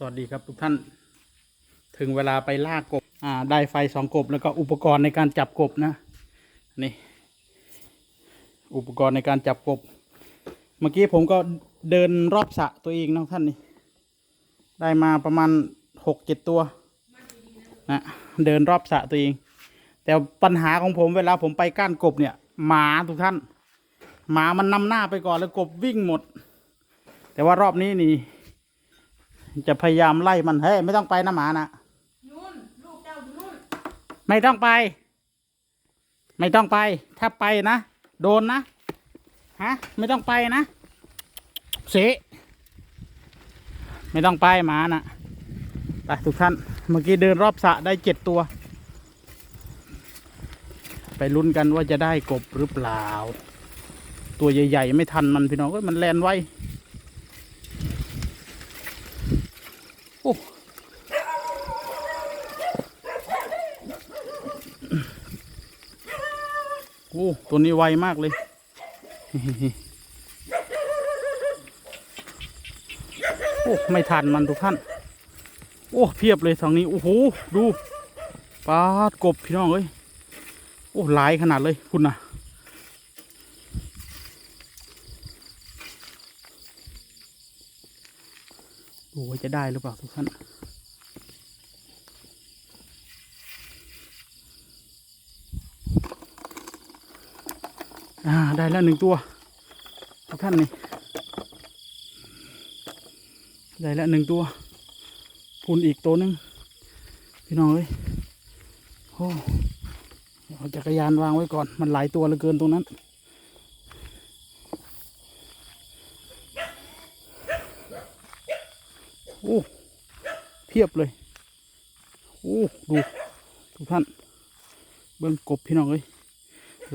สวัสดีครับทุกท่าน ถึงเวลาไปล่ากบ อ่า ได้ไฟสองกบแล้วก็อุปกรณ์ในการจับกบนะนี่ อุปกรณ์ในการจับกบ เมื่อกี้ผมก็เดินรอบสระตัวเองนะท่านนี่ ได้มาประมาณหกเจ็ดตัวนะเดินรอบสระตัวเอง แต่ปัญหาของผมเวลาผมไปก้านกบเนี่ย หมาทุกท่าน หมามันนำหน้าไปก่อนแล้วกบวิ่งหมด แต่ว่ารอบนี้นี่ จะพยายามไล่มันเฮ้ยไม่ต้องไปนะหมานะนู่นลูกเจ้าอยู่นู่นไม่ต้องไป ไม่ต้องไป ถ้าไปนะโดนนะฮะไม่ต้องไปนะเสะไม่ต้องไปหมานะไปทุกท่านเมื่อกี้เดินรอบสระได้เจ็ดตัว ไปลุ้นกันว่าจะได้กบหรือเปล่า ตัวใหญ่ ๆ ไม่ทันมันพี่น้องก็มันแลนไว อ้ตัวนี้ไวมากเลยโอ้ไม่ทันมันทุกท่าน โอ้เพียบเลยทางนี้ โอ้โหดูปลาดกบพี่น้องเอ้ยโอ้หลายขนาดเลยคุณนะดูว่าจะได้หรือเปล่าทุกท่าน ได้แล้วหนึ่งตัวทุกท่านนี่ได้แล้วหนึ่งตัวพูนอีกตัวหนึ่งพี่น้องเอ้ยโอ้เอาจักรยานวางไว้ก่อนมันหลายตัวเหลือเกินตรงนั้น โอ้เพียบเลย โอ้ดูทุกท่าน เบิ้องกบพี่น้องเอ้ย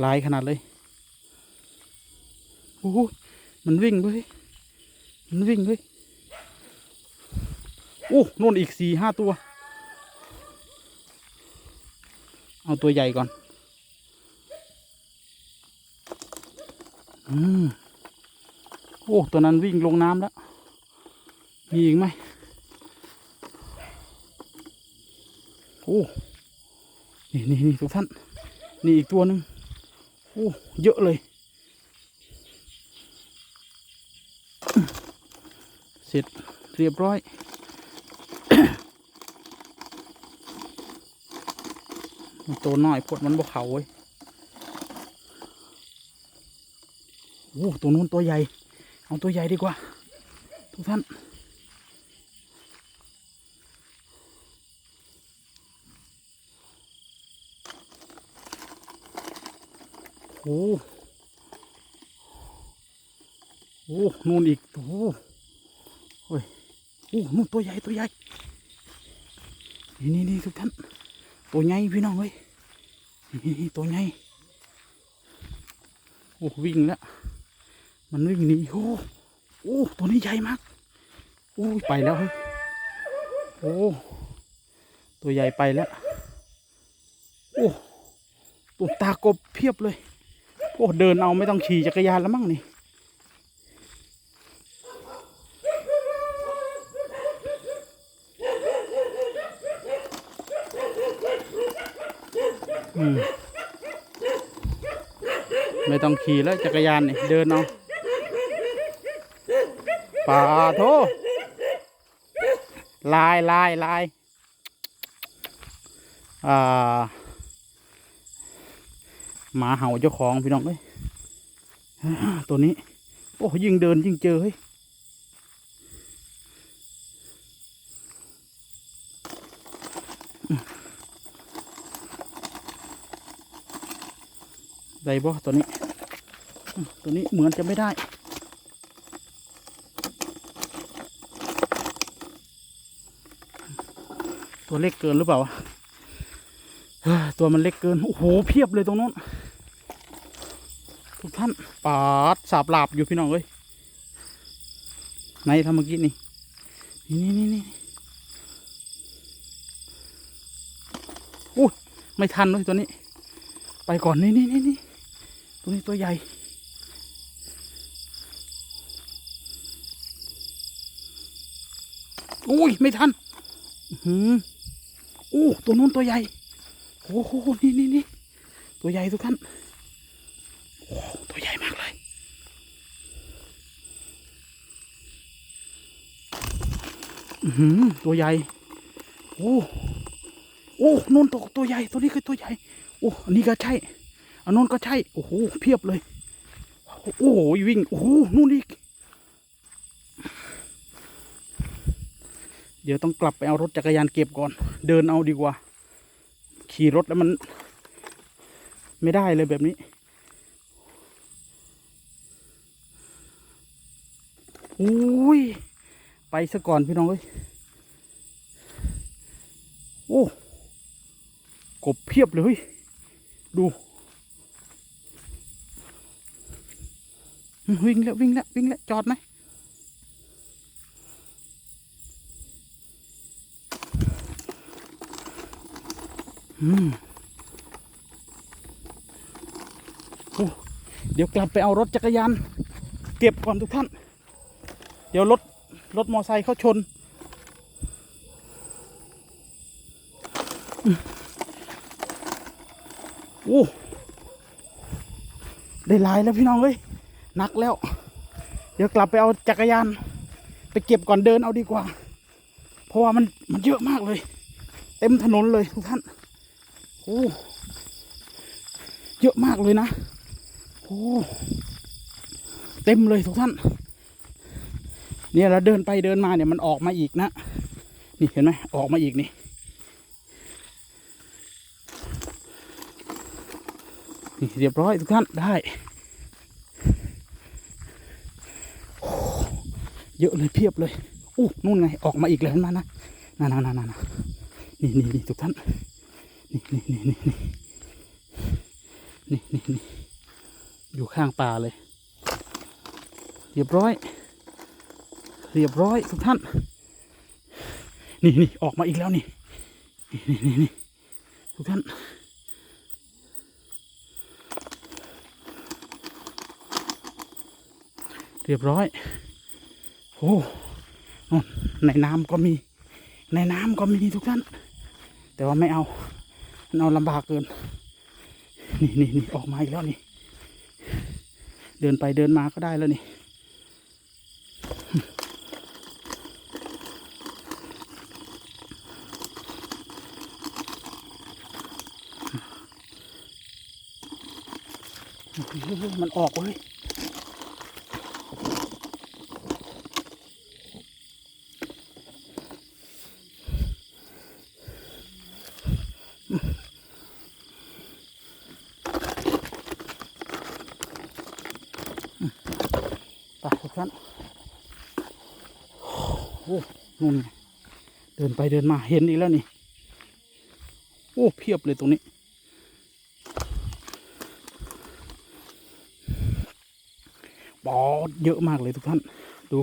หลายขนาดเลย โอ้โหมันวิ่งเว้ยมันวิ่งเว้ยโอ้นู่นอีกสี่ห้าตัว เอาตัวใหญ่ก่อน อืมโอ้ตัวนั้นวิ่งลงน้ำแล้ว มีอีกไหมโอ้นี่นี่นี่ทุกท่าน นี่อีกตัวหนึ่งโอ้ เยอะเลย สร็จเรียบร้อยตัวน้อยพดมันบ่เขาเว้ยโอ้ตัวนู้นตัวใหญ่ เอาตัวใหญ่ดีกว่า ทุกท่าน โอ้โอ้ นู่นอีก โอ้ โอ้ยโอ้นู่นตัวใหญ่ตัวใหญ่นี่นี่นี่ทุกท่านตัวใหญ่พี่น้องเอ้ยนี่ตัวใหญ่โอ้วิ่งแล้วมันวิ่งหนีโอ้โอ้ตัวนี้ใหญ่มากโอ้ไปแล้วเฮ้ยโอ้ตัวใหญ่ไปแล้วโอ้ตัวตากบเพียบเลยโอ้เดินเอาไม่ต้องขี่จักรยานแล้วมั้งนี่ ไม่ต้องขี่แล้วจักรยานนี่เดินเอาป่าโทลายลายลายอ่าหมาเห่าเจ้าของพี่น้องเอ้ยตัวนี้ โอ้ยิ่งเดินยิ่งเจอเฮ้ย ได้บ่ตัวนี้ ตัวนี้เหมือนจะไม่ได้ ตัวเล็กเกินหรือเปล่าตัวมันเล็กเกิน โอ้โห เพียบเลยตรงนู้น ทุกท่านปาดสาบลาบอยู่พี่น้องเอ้ยไหนทำเมื่อกี้นี่นี่นี่นี่นี่อู้ไม่ทันเลยตัวนี้ ไปก่อนนี่นี่นี่นี่ ตัวนี้ตัวใหญ่อุ้ยไม่ทันอือหือโอ้ตัวนู้นตัวใหญ่โอ้โหนี่นี่นี่ตัวใหญ่ทุกท่านโอ้ตัวใหญ่มากเลยอือหือตัวใหญ่โอ้โอ้นู่นตัวตัวใหญ่ตัวนี้คือตัวใหญ่โอ้อันนี้ก็ใช่ อันนู้นก็ใช่ โอ้โห เพียบเลย โอ้โห วิ่ง โอ้โห นู่นอีก เดี๋ยวต้องกลับไปเอารถจักรยานเก็บก่อน เดินเอาดีกว่า ขี่รถแล้วมัน ไม่ได้เลยแบบนี้อุ้ย ไปซะก่อนพี่น้องเอ้ย โอ้ กบเพียบเลยเฮ้ยดูอืม วิ่งแล้ววิ่งแล้ววิ่งแล้วจอดไหมอืมโอ้เดี๋ยวกลับไปเอารถจักรยาน เก็บก่อนทุกท่าน เดี๋ยวรถ รถมอไซค์เขาชน โอ้ ได้ลายแล้วพี่น้องเอ้ย นักแล้ว เดี๋ยวกลับไปเอาจักรยาน ไปเก็บก่อนเดินเอาดีกว่า เพราะว่ามันมันเยอะมากเลย เต็มถนนเลยทุกท่านโอ้เยอะมากเลยนะโอ้เต็มเลยทุกท่าน เนี่ยเราเดินไปเดินมาเนี่ยมันออกมาอีกนะ นี่เห็นไหมออกมาอีกนี่นี่เรียบร้อยทุกท่านได้ เยอะเลยเพียบเลยอู้นู่นไงออกมาอีกแล้วนะนะนะนะนะนะนี่นี่นี่ทุกท่าน นี่นี่นี่นี่นี่นี่นี่อยู่ข้างป่าเลย เรียบร้อย เรียบร้อยทุกท่าน นี่นี่ออกมาอีกแล้วนี่นี่นี่นี่ทุกท่านเรียบร้อย อ้ในน้ำก็มี ในน้ำก็มีทุกท่าน แต่ว่าไม่เอาเอาลำบากเกิน นี่นี่นี่ออกมาอีกแล้วนี่ เดินไปเดินมาก็ได้แล้วนี่ มันออกเว้ย ไปทุกท่านโอ้นู่นเดินไปเดินมาเห็นอีกแล้วนี่ โอ้เพียบเลยตรงนี้ บอสเยอะมากเลยทุกท่าน ดู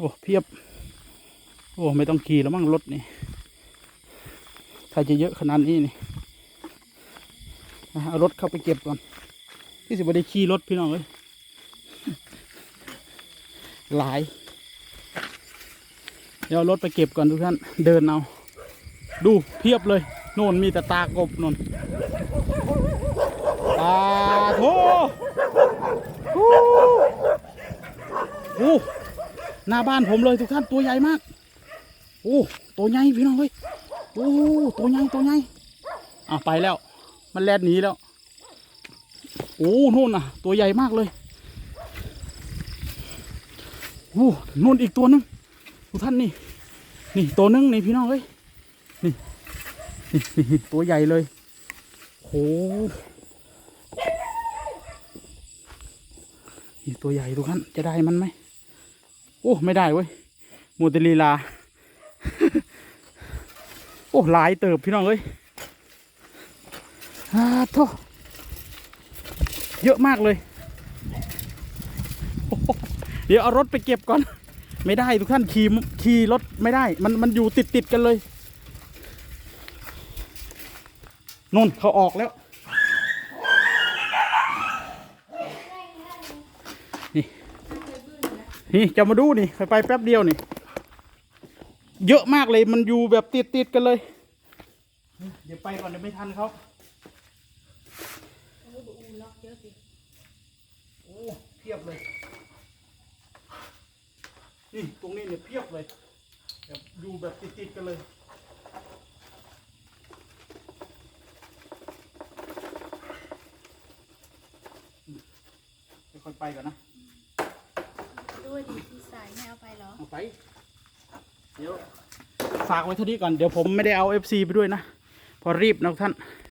โอ้เพียบ โอ้ไม่ต้องขี่แล้วมั้งรถนี่ถ้าจะเยอะขนาดนี้นี่เอารถเข้าไปเก็บก่อนที่สิบได้ขี่รถพี่น้องเอ้ยหลาย เดี๋ยวรถไปเก็บก่อนทุกท่าน เดินเอา ดูเพียบเลย โน่นมีแต่ตากบนนตาโถโอ้ หน้าบ้านผมเลยทุกท่านตัวใหญ่มาก โอ้ตัวใหญ่พี่น้องเฮ้ยโอ้ตัวใหญ่ตัวใหญ่อะไปแล้ว มันแลดหนีแล้ว โอ้นู่นน่ะ ตัวใหญ่มากเลยโอ้นู่นอีกตัวหนึงทุกท่านนี่ นี่ตัวหนึงนี่พี่น้องเฮ้ยนี่นี่ตัวใหญ่เลยโหนี่ตัวใหญ่ทุกท่านจะได้มันไหม โอ้ไม่ได้เว้ยมูเตลีลา โอ้หลายเติบพี่น้องเอ้ยอาโทเยอะมากเลย เดี๋ยวเอารถไปเก็บก่อน ไม่ได้ทุกท่านขี่ขี่รถไม่ได้ มันมันอยู่ติดติดกันเลยนนเขาออกแล้ว นี่ นี่จะมาดูนี่ไปไปแป๊บเดียวนี่ เยอะมากเลยมันอยู่แบบติดติดกันเลย เดี๋ยวไปก่อนเดี๋ยวไม่ทันเขาโอ้เพียบเลย นี่ตรงนี้เนี่ยเพียบเลยแบบอยู่แบบติดติดๆกันเลยค่อยไปก่อนนะ ยดีที่สายไม่เอาไปเหรอ เอาไป เดี๋ยว ฝากไว้เท่านี้ก่อน เดี๋ยวผมไม่ได้เอา FC ไปด้วยนะ พอรีบนะท่าน